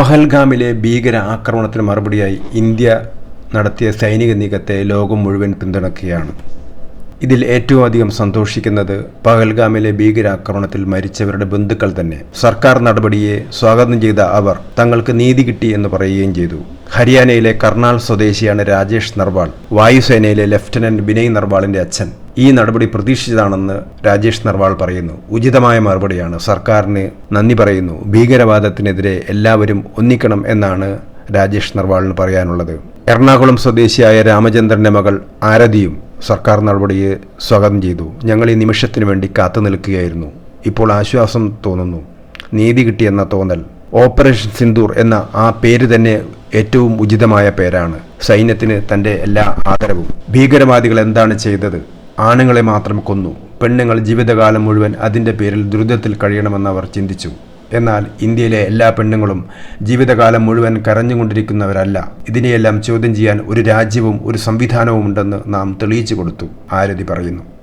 പഹൽഗാമിലെ ഭീകര ആക്രമണത്തിന് മറുപടിയായി ഇന്ത്യ നടത്തിയ സൈനിക നീക്കത്തെ ലോകം മുഴുവൻ പിന്തുണയ്ക്കുകയാണ്. ഇതിൽ ഏറ്റവും അധികം സന്തോഷിക്കുന്നത് പഹൽഗാമിലെ ഭീകരാക്രമണത്തിൽ മരിച്ചവരുടെ ബന്ധുക്കൾ തന്നെ. സർക്കാർ നടപടിയെ സ്വാഗതം ചെയ്ത അവർ തങ്ങൾക്ക് നീതി കിട്ടി എന്ന് പറയുകയും ചെയ്തു. ഹരിയാനയിലെ കർണാൽ സ്വദേശിയാണ് രാജേഷ് നർവാൾ. വായുസേനയിലെ ലഫ്റ്റനന്റ് വിനയ് നർവാളിന്റെ അച്ഛൻ. ഈ നടപടി പ്രതീക്ഷിച്ചതാണെന്ന് രാജേഷ് നർവാൾ പറയുന്നു. ഉചിതമായ മറുപടിയാണ്. സർക്കാരിന് നന്ദി പറയുന്നു. ഭീകരവാദത്തിനെതിരെ എല്ലാവരും ഒന്നിക്കണം എന്നാണ് രാജേഷ് നർവാളിന് പറയാനുള്ളത്. എറണാകുളം സ്വദേശിയായ രാമചന്ദ്രന്റെ മകൾ ആരതിയും സർക്കാർ നടപടിയെ സ്വാഗതം ചെയ്തു. ഞങ്ങൾ ഈ നിമിഷത്തിന് വേണ്ടി കാത്തു നിൽക്കുകയായിരുന്നു. ഇപ്പോൾ ആശ്വാസം തോന്നുന്നു. നീതി കിട്ടിയെന്ന തോന്നൽ. ഓപ്പറേഷൻ സിന്ദൂർ എന്ന ആ പേര് തന്നെ ഏറ്റവും ഉചിതമായ പേരാണ്. സൈന്യത്തിന് തന്റെ എല്ലാ ആദരവും. ഭീകരവാദികൾ എന്താണ് ചെയ്തത്? ആണുങ്ങളെ മാത്രം കൊന്നു. പെണ്ണുങ്ങൾ ജീവിതകാലം മുഴുവൻ അതിന്റെ പേരിൽ ദുരിതത്തിൽ കഴിയണമെന്ന് അവർ ചിന്തിച്ചു. എന്നാൽ ഇന്ത്യയിലെ എല്ലാ പെണ്ണുങ്ങളും ജീവിതകാലം മുഴുവൻ കരഞ്ഞുകൊണ്ടിരിക്കുന്നവരല്ല. ഇതിനെയെല്ലാം ചോദ്യം ചെയ്യാൻ ഒരു രാജ്യവും ഒരു സംവിധാനവും ഉണ്ടെന്ന് നാം തെളിയിച്ചു കൊടുത്തു ആരതി പറയുന്നു.